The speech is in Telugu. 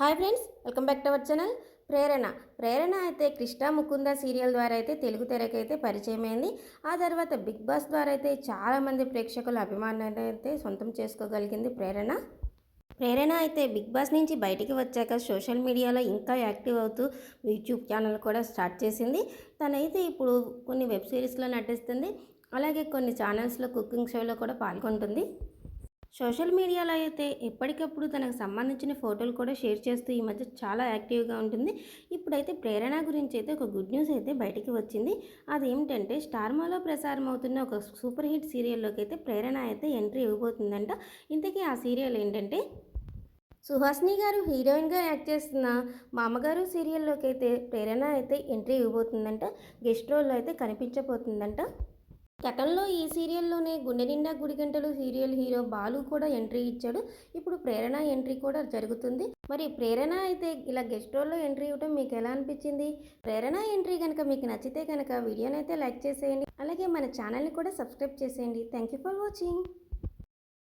Hi friends welcome back to our channel. Prerana. Prerana అయితే కృష్ణ ముకుంద సీరియల్ ద్వారా అయితే తెలుగు తెరకైతే పరిచయం అయింది ఆ తర్వాత బిగ్ బాస్ ద్వారా అయితే చాలామంది ప్రేక్షకుల అభిమానాన్ని అయితే సొంతం చేసుకోగలిగింది ప్రేరణ. ప్రేరణ అయితే బిగ్ బాస్ నుంచి బయటికి వచ్చాక సోషల్ మీడియాలో ఇంకా యాక్టివ్ అవుతూ యూట్యూబ్ ఛానల్ కూడా స్టార్ట్ చేసింది. తనైతే ఇప్పుడు కొన్ని వెబ్ సిరీస్లో నటిస్తుంది. అలాగే కొన్ని ఛానల్స్లో కుకింగ్ షోలో కూడా పాల్గొంటుంది. సోషల్ మీడియాలో అయితే ఎప్పటికప్పుడు తనకు సంబంధించిన ఫోటోలు కూడా షేర్ చేస్తూ ఈ మధ్య చాలా యాక్టివ్గా ఉంటుంది. ఇప్పుడైతే ప్రేరణ గురించి అయితే ఒక గుడ్ న్యూస్ అయితే బయటికి వచ్చింది. అదేమిటంటే స్టార్మాలో ప్రసారం అవుతున్న ఒక సూపర్ హిట్ సీరియల్లోకి అయితే ప్రేరణ అయితే ఎంట్రీ ఇవ్వబోతుందంట. ఇంతకీ ఆ సీరియల్ ఏంటంటే సుహాసిని గారు హీరోయిన్గా యాక్ట్ చేస్తున్న మామగారు సీరియల్లోకి అయితే ప్రేరణ అయితే ఎంట్రీ ఇవ్వబోతుందంట. గెస్ట్ రోల్లో అయితే కనిపించబోతుందంట. గతంలో ఈ సీరియల్లోనే గుండె నిండా గుడి గంటలు సీరియల్ హీరో బాలు కూడా ఎంట్రీ ఇచ్చాడు. ఇప్పుడు ప్రేరణ ఎంట్రీ కూడా జరుగుతుంది. మరి ప్రేరణ అయితే ఇలా గెస్ట్ రోల్లో ఎంట్రీ ఇవ్వడం మీకు ఎలా అనిపించింది? ప్రేరణ ఎంట్రీ కనుక మీకు నచ్చితే కనుక వీడియోనైతే లైక్ చేసేయండి. అలాగే మన ఛానల్ని కూడా సబ్స్క్రైబ్ చేసేయండి. Thank you for watching.